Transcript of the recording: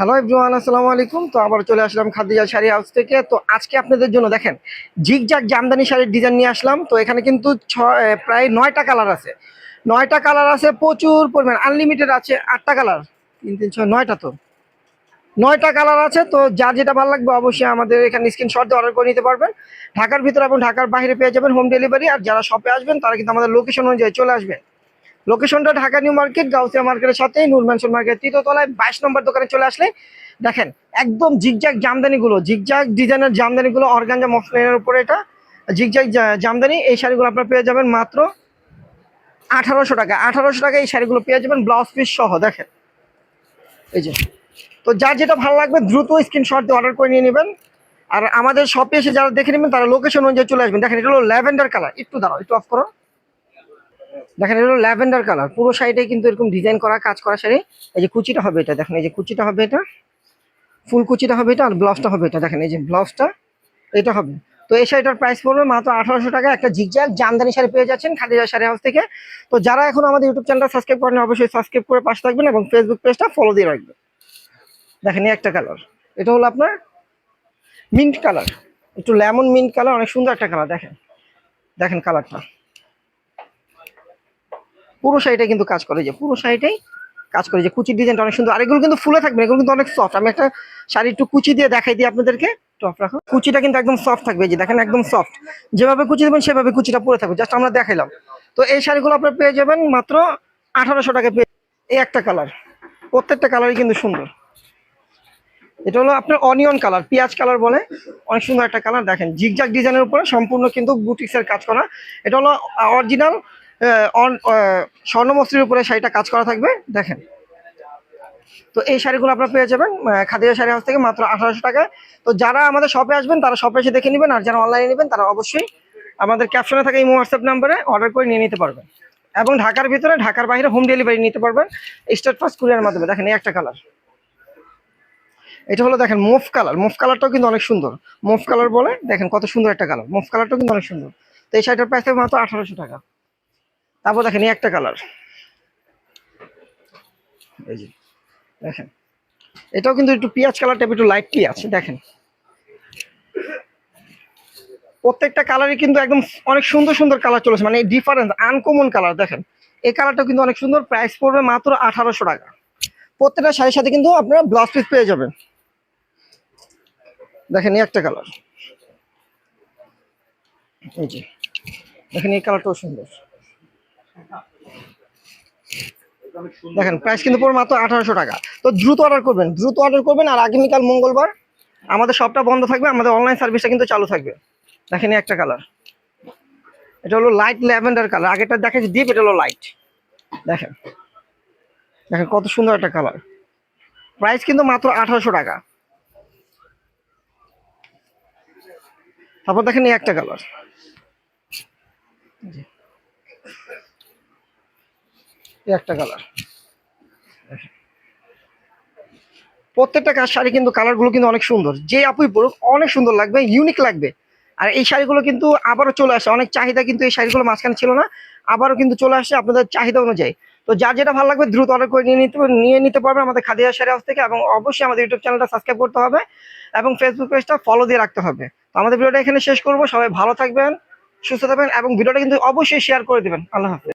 Hello everyone আসসালামু আলাইকুম। তো আবার চলে আসলাম খাদিজা শাড়ি হাউস থেকে। তো আজকে আপনাদের জন্য দেখেন, জিগজাগ জামদানি শাড়ির ডিজাইন নিয়ে আসলাম। তো এখানে কিন্তু ছয় প্রায় নয়টা কালার আছে। নয়টা কালার আছে, প্রচুর পরিমাণ আনলিমিটেড আছে, আটটা কালার তিন তিন, ছয়, নয়টা তো। নয়টা কালার আছে, তো যার যেটা ভালো লাগবে অবশ্যই আমাদের এখানে স্ক্রিনশট দিয়ে অর্ডার করে নিতে পারবেন। ঢাকার ভিতরে এবং ঢাকার বাইরে পেয়ে যাবেন হোম ডেলিভারি আর যারা শপে আসবেন, তারা কিন্তু আমাদের লোকেশন অনুযায়ী চলে আসবেন। লোকেশনটা ঢাকা নিউ মার্কেট, গাউসিয়া মার্কেটের সাথে নূর ম্যানশন মার্কেট তৃতীয়তলায় বাইশ নম্বর দোকানে চলে আসলে, দেখেন, একদম জিগজাগ জামদানিগুলো জিগজাগ ডিজাইনের জামদানিগুলো, অর্গানজা মসলিনের উপরে এটা জিগজাগ জামদানি, এই শাড়িগুলো আপনারা পেয়ে যাবেন মাত্র আঠারোশো টাকা। আঠারোশো টাকা এই শাড়িগুলো পেয়ে যাবেন ব্লাউজ পিস সহ, দেখেন। এই যে, তো যার যেটা ভালো লাগবে দ্রুত স্ক্রিনশট দিয়ে অর্ডার করে নিয়ে নেবেন। আর আমাদের শপে এসে যারা দেখে নেবেন, তারা লোকেশন অনুযায়ী চলে আসবেন। দেখেন, এটা হলো ল্যাভেন্ডার কালার একটু দাঁড়াও, একটু অফ করো। দেখেন এটা হলো ল্যাভেন্ডার কালার। পুরো শাড়িটাই কিন্তু এরকম ডিজাইন করা, কাজ করা শাড়ি। এই যে কুচিটা হবে এটা, দেখেন, এই যে কুচিটা হবে এটা। ফুল কুচিটা হবে এটা আর ব্লাউজটা হবে এটা, দেখেন, এই যে ব্লাউজটা, এটা হবে। তো এই শাড়িটার প্রাইস পড়বে মাত্র আঠারোশো টাকা, একটা জিগজ্যাগ জামদানি শাড়ি পেয়ে যাচ্ছেন খাদিজা শাড়ি হাউস থেকে। তো যারা এখন আমাদের ইউটিউব চ্যানেলটা সাবস্ক্রাইব করেন অবশ্যই সাবস্ক্রাইব করে পাশে থাকবেন এবং ফেসবুক পেজটা ফলো দিয়ে রাখবেন। দেখেন, এই একটা কালার এটা হলো আপনার মিন্ট কালার একটু লেমন মিন্ট কালার অনেক সুন্দর একটা কালার দেখেন। দেখেন কালারটা পুরো শাড়িটা কিন্তু কাজ করে যে পুরো শাড়িটাই কাজ করে যে কুচির ডিজাইনটা অনেক সুন্দর। আর এগুলো কিন্তু ফুলে থাকবে এগুলো কিন্তু অনেক সফট আমি একটা শাড়ি একটু কুচি দিয়ে দেখাই দিই আপনাদেরকে। টপ রাখো। কুচিটা কিন্তু একদম সফট থাকবে যে দেখেন একদম সফট যেভাবে কুচি দেবেন, সেভাবে কুচিটা পরে থাকবে। জাস্ট আমরা দেখাইলাম। তো এই শাড়িগুলো আপনার পেয়ে যাবেন মাত্র আঠারোশো টাকা পেয়ে এই একটা কালার প্রত্যেকটা কালারই কিন্তু সুন্দর। এটা হলো আপনার অনিয়ন কালার পেঁয়াজ কালার বলে। অনেক সুন্দর একটা কালার দেখেন জিগজাগ ডিজাইনের উপরে সম্পূর্ণ কিন্তু বুটিক্সের কাজ করা। এটা হলো অরিজিনাল স্বর্ণমস্ত্রীর উপরে শাড়িটা কাজ করা থাকবে, দেখেন। তো এই শাড়িগুলো আপনারা পেয়ে যাবেন খাদিজা শাড়ি হাউস থেকে মাত্র আঠারোশো টাকায় তো যারা আমাদের শপে আসবেন, তারা শপে এসে দেখে নেবেন, আর যারা অনলাইনে নেবেন, তারা অবশ্যই আমাদের ক্যাপশনে থাকা এই হোয়াটসঅ্যাপ নাম্বারে অর্ডার করে নিয়ে নিতে পারবেন। এবং ঢাকার ভিতরে, ঢাকার বাইরে হোম ডেলিভারি নিতে পারবেন স্টেট ফার্স্ট কুরিয়ার মাধ্যমে। দেখেন, এই একটা কালার এটা হলো, দেখেন মুভ কালার মুভ কালারটাও কিন্তু অনেক সুন্দর। মুভ কালার বলে, দেখেন, কত সুন্দর একটা কালার মুভ কালারটাও কিন্তু অনেক সুন্দর। তো এই শাড়িটার প্রাইস মাত্র আঠারোশো টাকা। তারপর দেখেন এই একটা কালার এই যে, দেখেন। এটাও কিন্তু একটু পেঁয়াজ কালার টাইপ একটু লাইটলি আছে, দেখেন। প্রত্যেকটা কালারই কিন্তু একদম অনেক সুন্দর সুন্দর কালার চলেছে মানে ডিফারেন্স আনকমন কালার দেখেন। এই কালারটাও কিন্তু অনেক সুন্দর প্রাইস পড়বে মাত্র আঠারোশো টাকা। প্রত্যেকটা শাড়ির সাথে কিন্তু আপনারা ব্লাউজ পিস পেয়ে যাবেন। দেখেন এই একটা কালার এই যে, দেখেন এই কালারটাও সুন্দর। দেখেন প্রাইস কিন্তু পড়বে মাত্র আঠারোশো টাকা। তো দ্রুত অর্ডার করবেন, দ্রুত অর্ডার করবেন আর আগামীকাল মঙ্গলবার আমাদের সবটা বন্ধ থাকবে, আমাদের অনলাইন সার্ভিসটা কিন্তু চালু থাকবে। দেখেন একটা কালার এটা হলো লাইট ল্যাভেন্ডার কালার আগেরটা দেখেছি ডিপ এটা হলো লাইট দেখেন। দেখেন কত সুন্দর একটা কালার প্রাইস কিন্তু মাত্র আঠারোশো টাকা। তারপর দেখেন এই একটা কালার একটা কালার প্রত্যেকটা শাড়ি কিন্তু কালারগুলো কিন্তু অনেক সুন্দর। যে আপুই পড়ুক অনেক সুন্দর লাগবে ইউনিক লাগবে। আর এই শাড়িগুলো কিন্তু আবারও চলে আসে। অনেক চাহিদা কিন্তু এই শাড়িগুলো মাঝখানে ছিল না, আবারও কিন্তু চলে আসে আপনাদের চাহিদা অনুযায়ী। তো যার যেটা ভালো লাগবে, দ্রুত অর্ডার করে নিয়ে নিতে নিয়ে নিতে পারবে আমাদের খাদিয়া শাড়ি হাউস থেকে এবং অবশ্যই আমাদের ইউটিউব চ্যানেলটা সাবস্ক্রাইব করতে হবে এবং ফেসবুক পেজটা ফলো দিয়ে রাখতে হবে। তো আমাদের ভিডিওটা এখানে শেষ করব। সবাই ভালো থাকবেন, সুস্থ থাকবেন এবং ভিডিওটা কিন্তু অবশ্যই শেয়ার করে দেবেন। আল্লাহ হাফেজ।